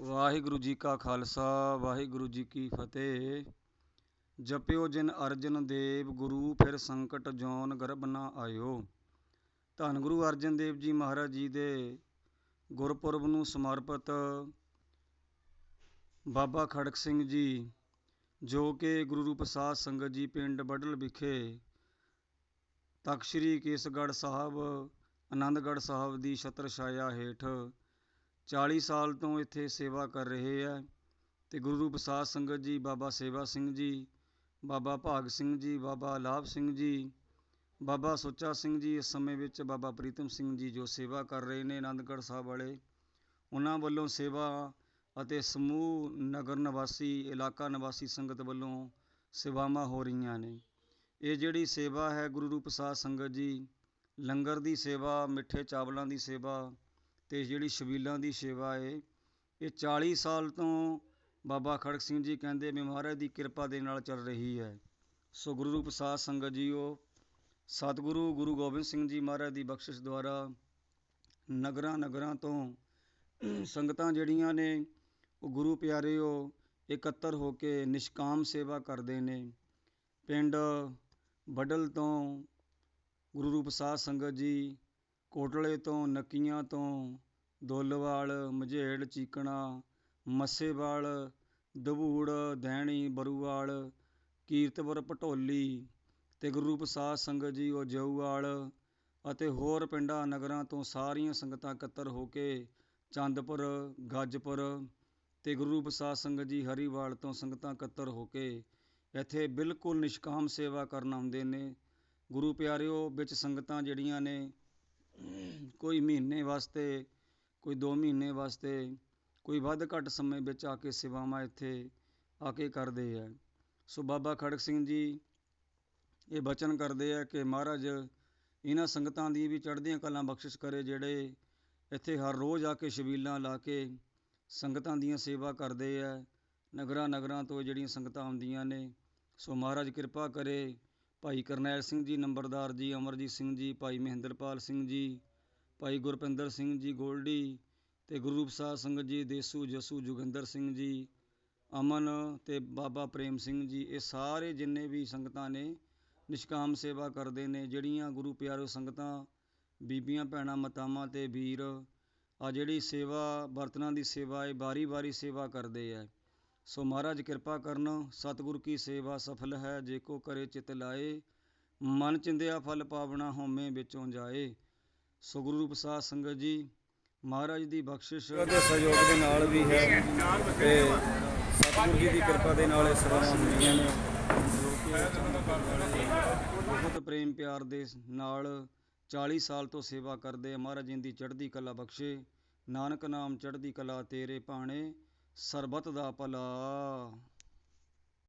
ਵਾਹਿਗੁਰੂ ਜੀ ਕਾ ਖਾਲਸਾ, ਵਾਹਿਗੁਰੂ ਜੀ ਕੀ ਫਤਿਹ। ਜਪਿਓ ਜਿਨ ਅਰਜਨ ਦੇਵ, ਗੁਰੂ ਫਿਰ ਸੰਕਟ ਜੋਨ ਗਰਭ ਨਾ ਆਇਓ। ਧੰਨ ਗੁਰੂ ਅਰਜਨ ਦੇਵ ਜੀ ਮਹਾਰਾਜ ਜੀ ਦੇ ਗੁਰਪੁਰਬ ਨੂੰ ਸਮਰਪਿਤ ਬਾਬਾ ਖੜਕ ਸਿੰਘ ਜੀ, ਜੋ ਕਿ ਗੁਰੂ ਰੂਪ ਸਾਧ ਸੰਗਤ ਜੀ ਪਿੰਡ ਬਡਲ ਵਿਖੇ ਤਖਤ ਸ੍ਰੀ ਕੇਸਗੜ੍ਹ ਸਾਹਿਬ, ਆਨੰਦਗੜ੍ਹ ਸਾਹਿਬ ਦੀ ਛਤਰ ਛਾਇਆ ਹੇਠ 40 ਸਾਲ ਤੋਂ ਇੱਥੇ ਸੇਵਾ ਕਰ ਰਹੇ ਹੈ ਅਤੇ ਗੁਰੂ ਰੂਪ ਸੰਗਤ ਜੀ, ਬਾਬਾ ਸੇਵਾ ਸਿੰਘ ਜੀ, ਬਾਬਾ ਭਾਗ ਸਿੰਘ ਜੀ, ਬਾਬਾ ਲਾਭ ਸਿੰਘ ਜੀ, ਬਾਬਾ ਸੁੱਚਾ ਸਿੰਘ ਜੀ, ਇਸ ਸਮੇਂ ਵਿੱਚ ਬਾਬਾ ਪ੍ਰੀਤਮ ਸਿੰਘ ਜੀ ਜੋ ਸੇਵਾ ਕਰ ਰਹੇ ਨੇ ਆਨੰਦਗੜ੍ਹ ਸਾਹਿਬ ਵਾਲੇ, ਉਹਨਾਂ ਵੱਲੋਂ ਸੇਵਾ ਅਤੇ ਸਮੂਹ ਨਗਰ ਨਿਵਾਸੀ, ਇਲਾਕਾ ਨਿਵਾਸੀ ਸੰਗਤ ਵੱਲੋਂ ਸੇਵਾਵਾਂ ਹੋ ਰਹੀਆਂ ਨੇ। ਇਹ ਜਿਹੜੀ ਸੇਵਾ ਹੈ ਗੁਰੂ ਰੂਪ ਸੰਗਤ ਜੀ, ਲੰਗਰ ਦੀ ਸੇਵਾ, ਮਿੱਠੇ ਚਾਵਲਾਂ ਦੀ ਸੇਵਾ ਅਤੇ ਜਿਹੜੀ ਸ਼ਬੀਲਾਂ ਦੀ ਸੇਵਾ ਹੈ ਇਹ 40 ਸਾਲ ਤੋਂ ਬਾਬਾ ਖੜਕ ਸਿੰਘ ਜੀ ਕਹਿੰਦੇ ਵੀ ਮਹਾਰਾਜ ਦੀ ਕਿਰਪਾ ਦੇ ਨਾਲ ਚੱਲ ਰਹੀ ਹੈ। ਸੋ ਗੁਰੂ ਰੂਪ ਸਾਧ ਸੰਗਤ ਜੀਓ, ਸਤਿਗੁਰੂ ਗੁਰੂ ਗੋਬਿੰਦ ਸਿੰਘ ਜੀ ਮਹਾਰਾਜ ਦੀ ਬਖਸ਼ਿਸ਼ ਦੁਆਰਾ ਨਗਰਾਂ ਨਗਰਾਂ ਤੋਂ ਸੰਗਤਾਂ ਜਿਹੜੀਆਂ ਨੇ, ਉਹ ਗੁਰੂ ਪਿਆਰਿਓ ਇਕੱਤਰ ਹੋ ਕੇ ਨਿਸ਼ਕਾਮ ਸੇਵਾ ਕਰਦੇ ਨੇ। ਪਿੰਡ ਬਡਲ ਤੋਂ ਗੁਰੂ ਰੂਪ ਸਾਧ ਸੰਗਤ ਜੀ ਕੋਟਲੇ ਤੋਂ ਨੱਕੀਆਂ ਤੋਂ ਦੋਲਵਾਲ, ਮਝੇੜ ਚੀਕਣਾ, ਮੱਸੇਵਾਲ, ਦਬੂੜ ਦੈਣੀ ਬਰੂਵਾਲ ਕੀਰਤਪੁਰ ਭਟੋਲੀ ਅਤੇ ਗੁਰੂ ਰੂਪ ਸਾਧ ਸੰਗਤ ਜੀ, ਉਹ ਅਤੇ ਹੋਰ ਪਿੰਡਾਂ ਨਗਰਾਂ ਤੋਂ ਸਾਰੀਆਂ ਸੰਗਤਾਂ ਇਕੱਤਰ ਹੋ ਕੇ ਚੰਦਪੁਰ, ਗੱਜਪੁਰ ਅਤੇ ਗੁਰੂ ਰੂਪ ਸਾਧ ਸੰਗਤ ਜੀ, ਹਰੀਵਾਲ ਤੋਂ ਸੰਗਤਾਂ ਇਕੱਤਰ ਹੋ ਕੇ ਇੱਥੇ ਬਿਲਕੁਲ ਨਿਸ਼ਕਾਮ ਸੇਵਾ ਕਰਨ ਆਉਂਦੇ ਨੇ। ਗੁਰੂ ਪਿਆਰਿਓ, ਵਿੱਚ ਸੰਗਤਾਂ ਜਿਹੜੀਆਂ ਨੇ ਕੋਈ ਮਹੀਨੇ ਵਾਸਤੇ, ਕੋਈ 2 ਮਹੀਨੇ ਵਾਸਤੇ, ਕੋਈ ਵੱਧ ਘੱਟ ਸਮੇਂ ਵਿੱਚ ਆ ਕੇ ਸੇਵਾਵਾਂ ਇੱਥੇ ਆ ਕੇ ਕਰਦੇ ਹੈ ਸੋ ਬਾਬਾ ਖੜਕ ਸਿੰਘ ਜੀ ਇਹ ਬਚਨ ਕਰਦੇ ਆ ਕਿ ਮਹਾਰਾਜ ਇਹਨਾਂ ਸੰਗਤਾਂ ਦੀ ਵੀ ਚੜ੍ਹਦੀਆਂ ਕਲਾਂ ਬਖਸ਼ਿਸ਼ ਕਰੇ, ਜਿਹੜੇ ਇੱਥੇ ਹਰ ਰੋਜ਼ ਆ ਕੇ ਸ਼ਬੀਲਾਂ ਲਾ ਕੇ ਸੰਗਤਾਂ ਦੀਆਂ ਸੇਵਾ ਕਰਦੇ ਆ। ਨਗਰਾਂ ਨਗਰਾਂ ਤੋਂ ਜਿਹੜੀਆਂ ਸੰਗਤਾਂ ਆਉਂਦੀਆਂ ਨੇ, ਸੋ ਮਹਾਰਾਜ ਕਿਰਪਾ ਕਰੇ ਭਾਈ ਕਰਨੈਲ ਸਿੰਘ ਜੀ, ਨੰਬਰਦਾਰ ਜੀ, ਅਮਰਜੀਤ ਸਿੰਘ ਜੀ, ਭਾਈ ਮਹਿੰਦਰਪਾਲ ਸਿੰਘ ਜੀ, ਭਾਈ ਗੁਰਪਿੰਦਰ ਸਿੰਘ ਜੀ ਗੋਲਡੀ ਤੇ ਗੁਰੂ ਰੂਪ ਸਾਧ ਸੰਗਤ ਜੀ, ਦੇਸੂ ਜਸੂ ਜੁਗਿੰਦਰ ਸਿੰਘ ਜੀ, ਅਮਨ ਤੇ ਬਾਬਾ ਪ੍ਰੇਮ ਸਿੰਘ ਜੀ, ਇਹ ਸਾਰੇ ਜਿੰਨੇ ਵੀ ਸੰਗਤਾਂ ਨੇ, ਨਿਸ਼ਕਾਮ ਸੇਵਾ ਕਰਦੇ ਨੇ, ਜਿਹੜੀਆਂ ਗੁਰੂ ਪਿਆਰੋ ਸੰਗਤਾਂ, ਬੀਬੀਆਂ, ਭੈਣਾਂ, ਮਾਤਾਵਾਂ ਤੇ ਵੀਰ, ਆ ਜਿਹੜੀ ਸੇਵਾ ਬਰਤਨਾਂ ਦੀ ਸੇਵਾ ਹੈ ਬਾਰੀ ਬਾਰੀ ਸੇਵਾ ਕਰਦੇ ਆ। ਸੋ ਮਹਾਰਾਜ ਕਿਰਪਾ ਕਰਨ ਸਤਿਗੁਰ ਕੀ ਸੇਵਾ ਸਫਲ ਹੈ ਜੇ ਕੋ ਕਰੇ ਚਿਤ ਲਾਏ ਮਨ ਚਿੰਦਿਆ ਫਲ ਪਾਵਣਾ ਹਉਮੈ ਵਿੱਚੋਂ ਜਾਏ। ਸੋ ਗੁਰੂ ਰੂਪ ਸਾਧ ਸੰਗਤ ਜੀ ਮਹਾਰਾਜ ਦੀ ਬਖਸ਼ਿਸ਼ ਦੇ ਸਹਿਯੋਗ ਦੇ ਨਾਲ ਵੀ ਹੈ ਤੇ ਸਤਿਗੁਰ ਜੀ ਦੀ ਕਿਰਪਾ ਦੇ ਨਾਲ ਇਹ ਸੇਵਾਵਾਂ ਹੁੰਦੀਆਂ ਨੇ। ਬਹੁਤ ਪ੍ਰੇਮ ਪਿਆਰ ਦੇ ਨਾਲ 40 ਸਾਲ ਤੋਂ ਸੇਵਾ ਕਰਦੇ ਆ। ਮਹਾਰਾਜ ਜੀ ਦੀ ਚੜ੍ਹਦੀ ਕਲਾ ਬਖਸ਼ੇ। ਨਾਨਕ ਨਾਮ ਚੜ੍ਹਦੀ ਕਲਾ ਤੇਰੇ ਭਾਣੇ। ਸਰਬਤ ਦਾ ਭਲਾ